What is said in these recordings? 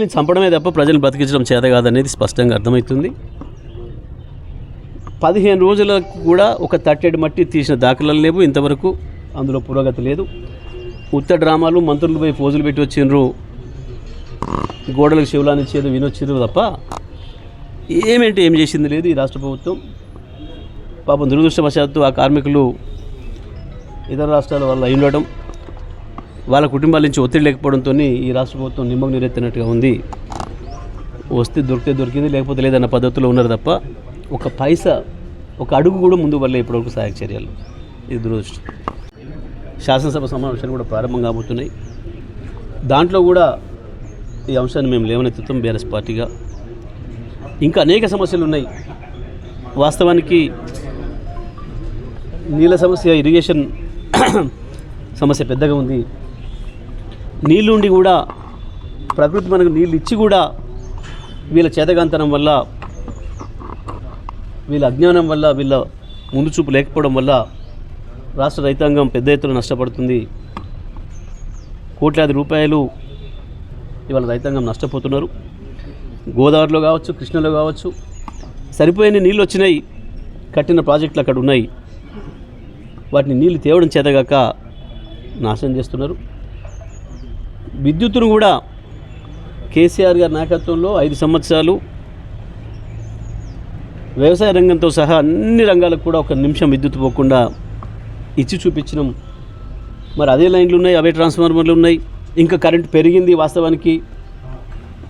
చంపడమే తప్ప ప్రజలను బతికించడం చేత కాదనేది స్పష్టంగా అర్థమవుతుంది. పదిహేను రోజులకు కూడా ఒక తట్టెడు మట్టి తీసిన దాఖలాలు లేవు. ఇంతవరకు అందులో పురోగతి లేదు. ఉత్త డ్రామాలు మంత్రులపై పోజులు పెట్టి వచ్చిండ్రు. గోడలకు శివలాన్ని ఇచ్చేది వినొచ్చిండ్రు తప్ప ఏమేంటి ఏం చేసింది లేదు ఈ రాష్ట్ర ప్రభుత్వం. పాపం దురదృష్టవశాత్తు ఆ కార్మికులు ఇతర రాష్ట్రాల వల్ల అయి ఉండటం వాళ్ళ కుటుంబాల నుంచి ఒత్తిడి లేకపోవడంతో ఈ రాష్ట్ర ప్రభుత్వం నిమ్మకు నీరెత్తినట్టుగా ఉంది. వస్తే దొరికితే దొరికింది లేకపోతే లేదన్న పద్ధతిలో ఉన్నారు తప్ప ఒక పైసా ఒక అడుగు కూడా ముందు వల్ల ఇప్పటివరకు సహాయక చర్యలు. ఇది దురదృష్టం. శాసనసభ సమావేశాలు కూడా ప్రారంభం కాబోతున్నాయి. దాంట్లో కూడా ఈ అంశాన్ని మేము లేవనెత్తుతాం బీఆర్ఎస్ పార్టీగా. ఇంకా అనేక సమస్యలు ఉన్నాయి. వాస్తవానికి నీళ్ళ సమస్య ఇరిగేషన్ సమస్య పెద్దగా ఉంది. నీళ్ళు ఉండి కూడా ప్రకృతి మనకు నీళ్ళు ఇచ్చి కూడా వీళ్ళ చేతగాంతనం వల్ల వీళ్ళ అజ్ఞానం వల్ల వీళ్ళ ముందు చూపు లేకపోవడం వల్ల రాష్ట్ర రైతాంగం పెద్ద ఎత్తున నష్టపడుతుంది. కోట్లాది రూపాయలు ఇవాళ రైతాంగం నష్టపోతున్నారు. గోదావరిలో కావచ్చు కృష్ణలో కావచ్చు సరిపోయిన నీళ్ళు వచ్చినాయి. కట్టిన ప్రాజెక్టులు అక్కడ ఉన్నాయి. వాటిని నీళ్ళు తేవడం చేతగాక నాశనం చేస్తున్నారు. విద్యుత్తును కూడా కేసీఆర్ గారి నాయకత్వంలో ఐదు సంవత్సరాలు వ్యవసాయ రంగంతో సహా అన్ని రంగాలకు కూడా ఒక నిమిషం విద్యుత్ పోకుండా ఇచ్చి చూపించినాం. మరి అదే లైన్లు ఉన్నాయి అవే ట్రాన్స్ఫార్మర్లు ఉన్నాయి. ఇంకా కరెంట్ పెరిగింది వాస్తవానికి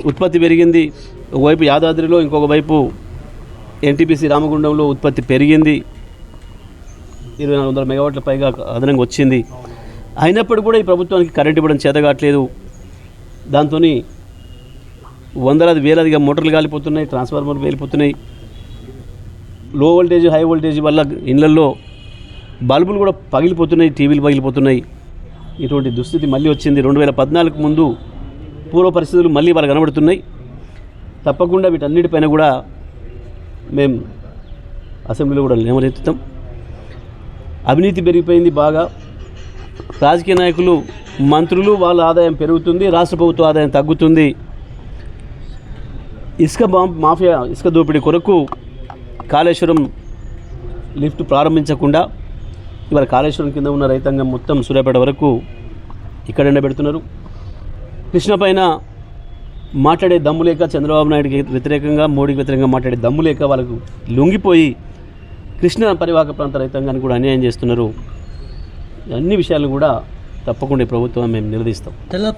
ఉత్పత్తి పెరిగింది. ఒకవైపు యాదాద్రిలో ఇంకొక వైపు ఎన్టీపీసీ రామగుండంలో ఉత్పత్తి పెరిగింది. ఇరవై నాలుగు వందల మెగావాట్ల పైగా అదనంగా వచ్చింది. అయినప్పుడు కూడా ఈ ప్రభుత్వానికి కరెంట్ ఇవ్వడం చేతగాట్లేదు. దాంతో వందలాది వేలాదిగా మోటార్లు కాలిపోతున్నాయి ట్రాన్స్ఫార్మర్లు వేలిపోతున్నాయి లో వోల్టేజ్ హై వోల్టేజ్ వల్ల ఇళ్ళల్లో బల్బులు కూడా పగిలిపోతున్నాయి టీవీలు పగిలిపోతున్నాయి. ఇటువంటి దుస్థితి మళ్ళీ వచ్చింది. రెండు వేల పద్నాలుగు ముందు పూర్వ పరిస్థితులు మళ్ళీ వాళ్ళు కనబడుతున్నాయి. తప్పకుండా వీటన్నిటిపైన కూడా మేము అసెంబ్లీలో కూడా లేవనెత్తుతాం అవినీతి పెరిగిపోయింది బాగా. రాజకీయ నాయకులు మంత్రులు వాళ్ళ ఆదాయం పెరుగుతుంది రాష్ట్ర ప్రభుత్వ ఆదాయం తగ్గుతుంది. ఇసుక మాఫియా ఇసుక దోపిడీ కొరకు కాళేశ్వరం లిఫ్ట్ ప్రారంభించకుండా ఇవాళ కాళేశ్వరం కింద ఉన్న రైతాంగం మొత్తం సూర్యాపేట వరకు ఇక్కడ ఎండబెడుతున్నారు. కృష్ణ పైన మాట్లాడే దమ్ము లేక చంద్రబాబు నాయుడికి వ్యతిరేకంగా మోడీకి వ్యతిరేకంగా మాట్లాడే దమ్ము లేక వాళ్ళకు లొంగిపోయి కృష్ణ పరివాహక ప్రాంత రైతాంగానికి కూడా అన్యాయం చేస్తున్నారు. అన్ని విషయాలు కూడా తప్పకుండా ప్రభుత్వం మేము నిలదీస్తాం. తెల్ల